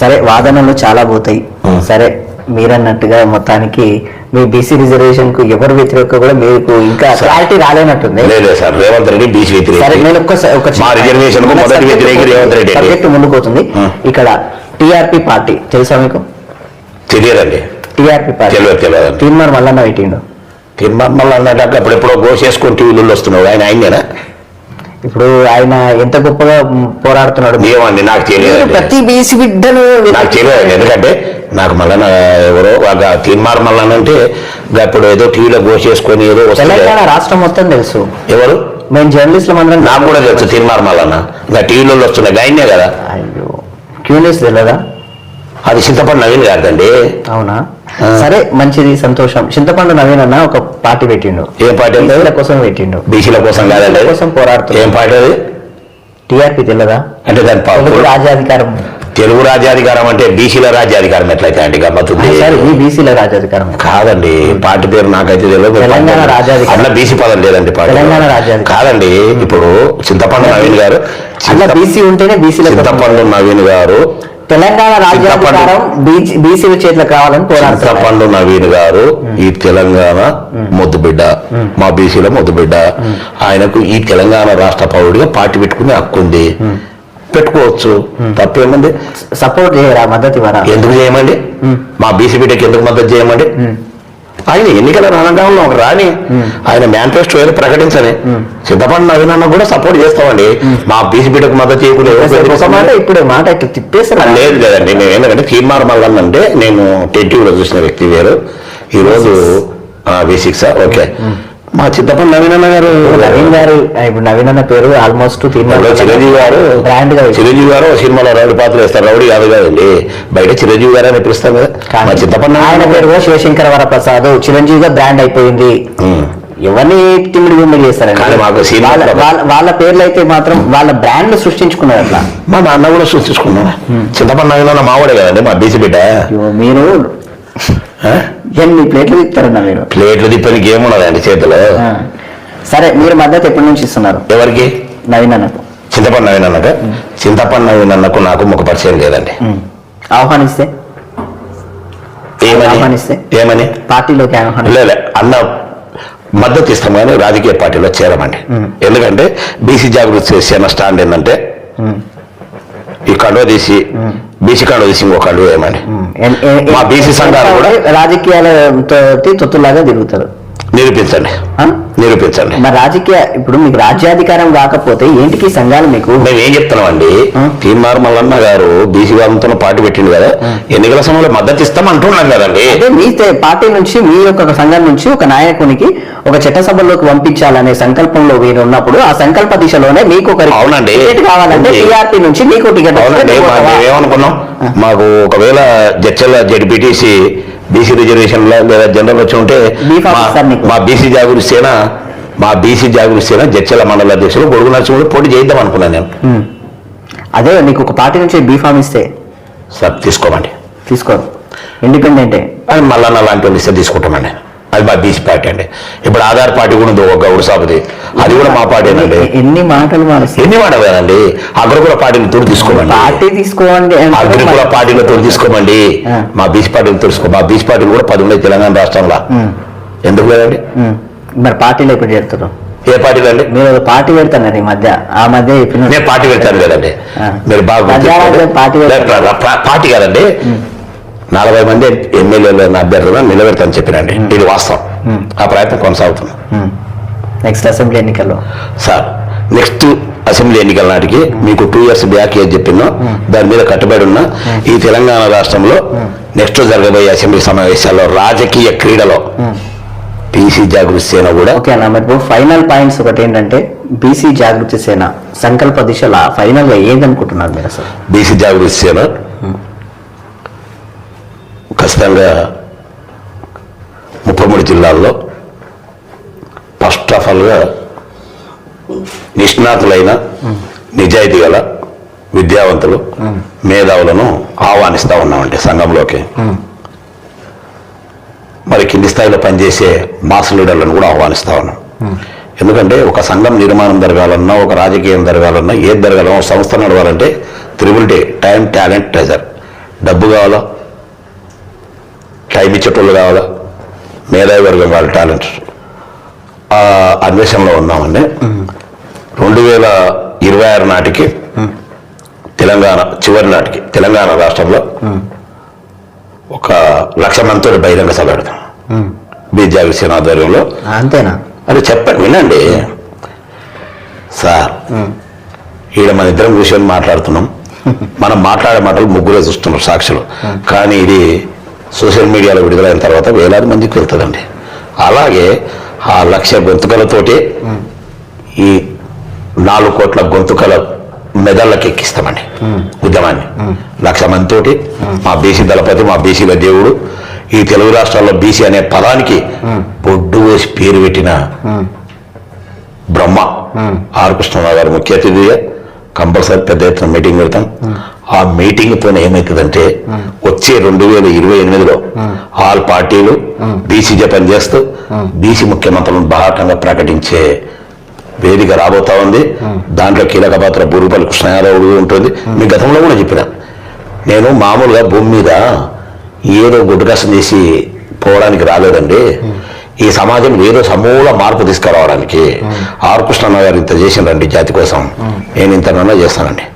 సరే వాదనలు చాలా పోతాయి. సరే మీరన్నట్టుగా మొత్తానికి మీ బీసీ రిజర్వేషన్కు ఎవరు వ్యతిరేక కూడా మీకు ఇంకా క్లారిటీ రాలేనట్టుంది. లేదు సార్ రేవంత్ రెడ్డి బీసీ సరే వ్యతిరేకి నేను ఒక్కసారి రిజర్వేషన్ మొదటి వ్యతిరేకి రేవంత్ రెడ్డి. సబ్జెక్ట్ ముందుకు పోతుంది. ఉం. ఇక్కడ టిఆర్పి పార్టీ తెలుసా మీకు? తెలియదండి. TRP party. తెలియదు తీర్మార్ మల్లన్న పెట్టిండు. తిరుమల అన్నట్టు అప్పుడెప్పుడో గోసేసుకొని టీవీలలో వస్తున్నాడు. ఆయన ఆయనేనా ఇప్పుడు ఆయన ఎంత గొప్పగా పోరాడుతున్నాడు? ఏమండి నాకు తెలియదు ప్రతి బీసీ బిడ్డను నాకు తెలియదు ఎందుకంటే నాకు మళ్ళా ఎవరో ఒక తీర్మార్ అంటే అప్పుడు ఏదో టీవీలో గోసేసుకొని ఏదో తెలంగాణ రాష్ట్రం మొత్తం తెలుసు. ఎవరు? మేము జర్నలిస్టులు అందరం నాకు కూడా తెలుసు తీర్మార్ మల్లన్న. ఇంకా టీవీలలో వస్తున్నాయి ఆయనే కదా. అయ్యో. క్యూనిస్ తెలియదా అది చింతపండు నవీన్ గారిదండి. అవునా. సరే మంచిది సంతోషం. చింతపండు నవీన్ అన్న ఒక పార్టీ పెట్టిండు. ఏం పార్టీ? బీసీల కోసం పెట్టిండు. బీసీల కోసం కాదండి. కోసం పోరాడుతున్నాడు. ఏం పార్టీ అది? టీఆర్పీ తెలియదా అంటే దాని రాజ్యాధికారం. తెలుగు రాజ్యాధికారం అంటే బీసీల రాజ్యాధికారం ఎట్లయితే అంటే గమ్మతుంది ఈ బీసీల రాజ్యాధికారం. కాదండి పార్టీ పేరు నాకైతే తెలియదు తెలంగాణ రాజ్యాధికారం. అట్లా బీసీ పదం లేదండి తెలంగాణ రాజ్యాధికారం. కాదండి ఇప్పుడు చింతపండు నవీన్ గారు అట్లా బీసీ ఉంటేనే బీసీల చింతపండు నవీన్ గారు తెలంగాణ రాజ్యాధికారం బీసీల చేతిలో కావాలని పోరాడుతున్నారు నవీన్ గారు ఈ తెలంగాణ ముద్దు బిడ్డ మా బీసీలో ముద్దు బిడ్డ ఆయనకు ఈ తెలంగాణ రాష్ట్ర పౌరుడిగా పార్టీ పెట్టుకునే హక్కు ఉంది. పెట్టుకోవచ్చు. తప్పేముంది? సపోర్ట్ చేయరా? మద్దతు ఇవ్వరా? ఎందుకు చేయమండి? మా బీసీ బిడ్డకి ఎందుకు మద్దతు చేయమండి? ఆయన ఎన్నికల రణంగంలో ఒక రాని ఆయన మేనిఫెస్టో ఏదో ప్రకటించని. సిద్ధపడిన నవీనన్న కూడా సపోర్ట్ చేస్తామండి. మా బీసీ బిడ్డకు మద్దతు చేయకుండా ఇప్పుడు మాట ఇట్లా తిప్పేస్తారు లేదు లేదండి. నేను ఏంటంటే తీర్మార్ మల్లన్ అంటే నేను టెంటీవీలో చూసిన వ్యక్తి వేరు. ఈరోజు వి సిక్స్ ఓకే. మా చిత్తపల్లి నవీనన్న గారు నవీన్ గారు ఇప్పుడు నవీన్ అన్న పేరు ఆల్మోస్ట్ చిరంజీవి గారు బ్రాండ్గా పెట్టారు. చిరంజీవి గారు సినిమాలో రౌడీ పాత్ర వేస్తారు రౌడీ కాదు కదండి బయట చిరంజీవి గారు అని పిలుస్తాం కదా. మా చిత్తపల్లి ఆయన నవీనన్న పేరు శివశంకర వరప్రసాద్ చిరంజీవిగా బ్రాండ్ అయిపోయింది. ఎవరిని తిమ్మిడి గుమ్మిడి చేస్తారండి? కానీ మాకు సినిమా వాళ్ళ పేర్లు అయితే మాత్రం వాళ్ళ బ్రాండ్ సృష్టించుకున్నారు అట్లా. మా నాన్న కూడా సృష్టించుకున్నాడు. చింతపల్లి నవీనన్న మావాడే కదండి మా బీసీ బిడ్డ. మీరు? ఎన్ని ప్లేట్లు ఇస్తారన్న మీరు? ప్లేట్లు తిప్పనికి ఏమున్నదండి చేతిలో. సరే మీరు మద్దతు ఎప్పటి నుంచి ఇస్తున్నారు? ఎవరికి? నవీన్ అన్నకు. చింతపండు నవీనన్నక చింతపండు నవీనన్నకు నాకు ముఖ పరిచయం లేదండి. ఆహ్వానిస్తే? ఏమని? ఆహ్వానిస్తే? ఏమని? పార్టీలోకి ఆహ్వానిస్తే? లేదు అన్న మద్దతు ఇస్తాం కానీ రాజకీయ పార్టీలో చేరమండి. ఎందుకంటే బీసీ జాగృతి చేసిన స్టాండ్ ఏంటంటే. ఈ కండువ తీసి బీసీ కండువ తీసి ఇంకో కండువ మా బీసీ సంఘాలు కూడా రాజకీయాలతో తొత్తులాగా తిరుగుతారు. నిరూపించండి? నిరూపించండి. మరి రాజకీయ ఇప్పుడు మీకు రాజ్యాధికారం రాకపోతే ఏంటికి సంఘాలు మీకు? మేము ఏం చెప్తున్నామండి? ఆ? తీర్మార్ మల్లన్న గారు బీసీ వాళ్ళతో పార్టీ పెట్టిండు కదా. ఎన్నికల సమయంలో మద్దతు ఇస్తాం అంటున్నాం కదండి. అదే మీ పార్టీ నుంచి మీ యొక్క సంఘం నుంచి ఒక నాయకునికి ఒక చట్టసభలోకి పంపించాలనే సంకల్పంలో మీరు ఉన్నప్పుడు ఆ సంకల్ప దిశలోనే మీకు ఒక అవునండి. టికెట్ కావాలంటే. టీఆర్పీ నుంచి మీకు టికెట్ అవునండి? మేమేమనుకున్నాం? మాకు ఒకవేళ జడ్చల జడ్పీటీసీ బీసీ రిజర్వేషన్ లేదా జనరల్ వచ్చి ఉంటే మా- బీసీ జాగృతి సేన మా బీసీ జాగృతి సేన జడ్చల మండల అధ్యక్షులు గొడుగు నరసింహుడు పోటీ చేద్దాం అనుకున్నాను నేను. అదే నీకు ఒక పార్టీ నుంచి బీఫామ్ ఇస్తే. సార్ తీసుకోమండి. తీసుకోరు ఇండిపెండెంటే అది మల్లన్న లాంటి వాళ్ళు ఇస్తే తీసుకుంటామండి. అది మా బీసీ పార్టీ అండి. ఇప్పుడు ఆధార్ పార్టీ కూడా ఉంది ఒక గౌడ సాబుది అది కూడా మా పార్టీనండి ఎన్ని మాటలు ఎన్ని మాట కదండి అగ్రకుల పార్టీని తోడు తీసుకోమండి. పార్టీ తీసుకోండి అగ్రికుల పార్టీలో తోడు తీసుకోమండి. మా బీసీ పార్టీలు తెలుసుకో మా బీసీ పార్టీలు కూడా పది ఉన్నాయి తెలంగాణ రాష్ట్రంలో. ఎందుకు లేదండి. మరి పార్టీలో ఇప్పుడు చేస్తారు. ఏ పార్టీలు అండి మీరు పార్టీ పెడతారు ఈ మధ్య. ఆ మధ్య నేను పార్టీ పెడతాను కదండి. మీరు బాగా. పార్టీ పార్టీ కదండి. నలభై మంది ఎమ్మెల్యేలు అభ్యర్థులను నిలబెడతాను చెప్పినండి ఇది వాస్తవం. ఆ ప్రయత్నం కొనసాగుతుంది నెక్స్ట్ అసెంబ్లీ ఎన్నికల్లో సార్ నెక్స్ట్ అసెంబ్లీ ఎన్నికల నాటికి మీకు టూ ఇయర్స్ బ్యాక్ ఏది చెప్పినా దాని మీద కట్టుబడి ఉన్న. ఈ తెలంగాణ రాష్ట్రంలో నెక్స్ట్ జరగబోయే అసెంబ్లీ సమావేశాల్లో రాజకీయ క్రీడలో పీసీ జాగృతి సేన కూడా ఓకే అన్న మరి ఫైనల్ పాయింట్స్ ఒకటి ఏంటంటే బీసీ జాగృతి సేన సంకల్ప దిశలో ఫైనల్గా ఏందనుకుంటున్నారు మీరు అసలు? బీసీ జాగృతి సేన ఖచ్చితంగా ముప్పై మూడు జిల్లాల్లో ఫస్ట్ ఆఫ్ ఆల్గా నిష్ణాతులైన నిజాయితీ గల విద్యావంతులు మేధావులను ఆహ్వానిస్తూ ఉన్నామండి సంఘంలోకి. మరి కింది స్థాయిలో పనిచేసే మాస్ లీడర్లను కూడా ఆహ్వానిస్తూ ఉన్నాం. ఎందుకంటే ఒక సంఘం నిర్మాణం జరగాలన్నా ఒక రాజకీయం జరగాలన్నా ఏది జరగాలన్నా ఒక సంస్థ నడవాలంటే triple T time talent treasure. డబ్బు కావాలా? టైం ఇచ్చేటోళ్ళు కావాలా? మేధావి వర్గం కావాలి టాలెంట్. అన్వేషణలో ఉన్నామండి. రెండు వేల ఇరవై ఆరు నాటికి తెలంగాణ చివరి నాటికి తెలంగాణ రాష్ట్రంలో ఒక లక్ష మందితో బహిరంగ సభ పెడతాం. బీజావి సేన ఆధ్వర్యంలో. అంతేనా? అది చెప్పండి వినండి. సార్ ఈడ మన ఇద్దరం కూర్చొని మాట్లాడుతున్నాం. మనం మాట్లాడే మాటలు ముగ్గురే చూస్తున్నారు సాక్షులు. కానీ ఇది సోషల్ మీడియాలో విడుదలైన తర్వాత వేలాది మందికి వెళ్తుందండి. అలాగే ఆ లక్ష గొంతుకలతోటి ఈ నాలుగు కోట్ల గొంతుకల మెదళ్ళకి ఎక్కిస్తామండి ఉద్యమాన్ని లక్ష మందితోటి మా బీసీ దళపతి మా బీసీల దేవుడు ఈ తెలుగు రాష్ట్రాల్లో బీసీ అనే పదానికి పొడ్డు వేసి పేరు పెట్టిన బ్రహ్మ ఆర్ కృష్ణరావు గారు ముఖ్య అతిథిగా కంపల్సరీ పెద్ద ఎత్తున మీటింగ్ పెడతాం. ఆ మీటింగ్తో ఏమవుతుందంటే వచ్చే రెండు వేల ఇరవై ఎనిమిదిలో ఆల్ పార్టీలు బీసీ జపం చేస్తూ బీసీ ముఖ్యమంత్రులను బాహాటంగా ప్రకటించే వేదిక రాబోతా ఉంది. దాంట్లో కీలక పాత్ర బూరుపల్లి కృష్ణయాదవ్ ఉంటుంది. మీ గతంలో కూడా చెప్పిన. నేను మామూలుగా భూమి మీద ఏదో గుడ్డకాసం చేసి పోవడానికి రాలేదండి. ఈ సమాజంలో ఏదో సమూల మార్పు తీసుకురావడానికి ఆర్ కృష్ణన్న గారు ఇంత చేసిండ్రండి జాతి కోసం. నేను ఇంతనన్నా చేస్తానండి.